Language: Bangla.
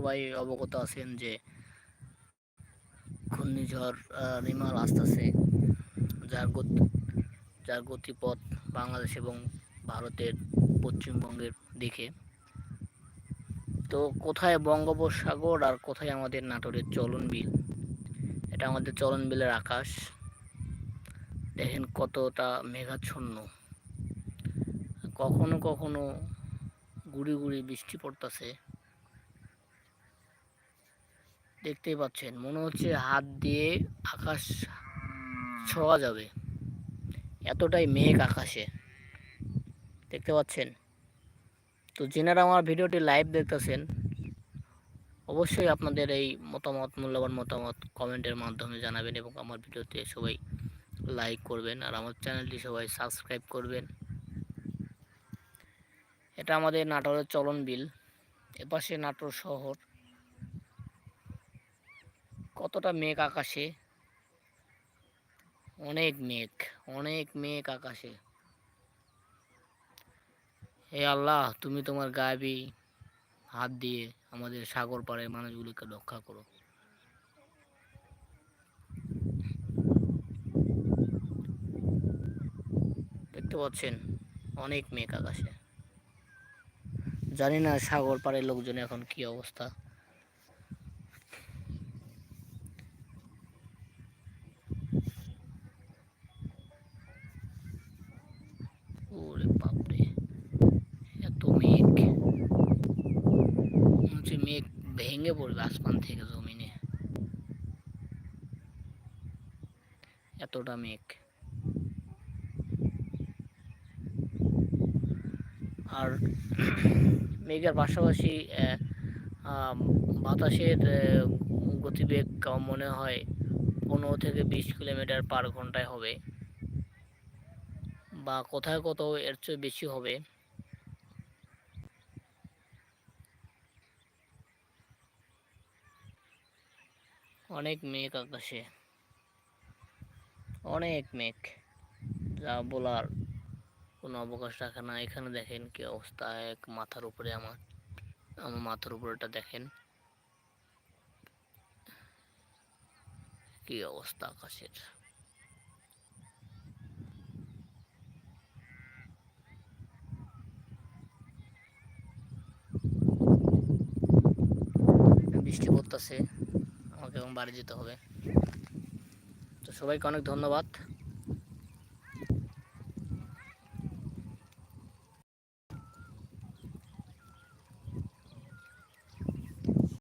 সবাই অবগত আছেন যে ঘূর্ণিঝড় রিমাল আসতেছে। যার গতি, যার গতিপথ বাংলাদেশ এবং ভারতের পশ্চিমবঙ্গের দিকে। তো কোথায় বঙ্গোপসাগর আর কোথায় আমাদের নাটোরের চলন বিল? এটা আমাদের চলন বিলের আকাশ। দেখেন কতটা মেঘাচ্ছন্ন। কখনো কখনো গুড়ি গুড়ি বৃষ্টি পড়তেছে। দেখতেই পাচ্ছেন। মনে হচ্ছে হাত দিয়ে আকাশ ছোঁয়া যাবে। এতটাই মেঘ আকাশে। দেখতে পাচ্ছেন? তো যেনারা আমার ভিডিওটি লাইভ দেখতেছেন অবশ্যই আপনাদের এই মতামত মূল্যবান মতামত কমেন্টের মাধ্যমে জানাবেন এবং আমার ভিডিওতে সবাই লাইক করবেন আর আমার চ্যানেলটি সবাই সাবস্ক্রাইব করবেন। এটা আমাদের নাটোরের চলন বিল। এপাশে নাটোর শহর। কতটা মেঘ আকাশে? অনেক মেঘ অনেক মেঘ আকাশে। হে আল্লাহ, তুমি তোমার গায়েবী হাত দিয়ে আমাদের সাগর পাড়ের মানুষগুলিকে রক্ষা করো। দেখতে পাচ্ছেন, অনেক মেঘ আকাশে। জানি না সাগর পাড়ের লোকজন এখন কি অবস্থা ওরে বাপরে এত মেঘ মনে হচ্ছে মেঘ ভেঙে পড়বে আসমান থেকে জমিনে। এতটা মেঘ। আর মেঘের পাশাপাশি বাতাসের গতিবেগ মনে হয়, পনেরো থেকে বিশ কিলোমিটার পার ঘন্টায় হবে। বা কোথায় কোথাও এর চেয়ে বেশি হবে। অনেক মেঘ আকাশে। অনেক মেঘ। যা বলার কোনো অবকাশ রাখে না। এখানে দেখেন কি অবস্থা। এক মাথার উপরে আমার আমার মাথার উপরেটা দেখেন। কি অবস্থা আকাশের। বৃষ্টি পড়তেছে। আমাকে এবং বাড়ি যেতে হবে। তো সবাইকে অনেক ধন্যবাদ।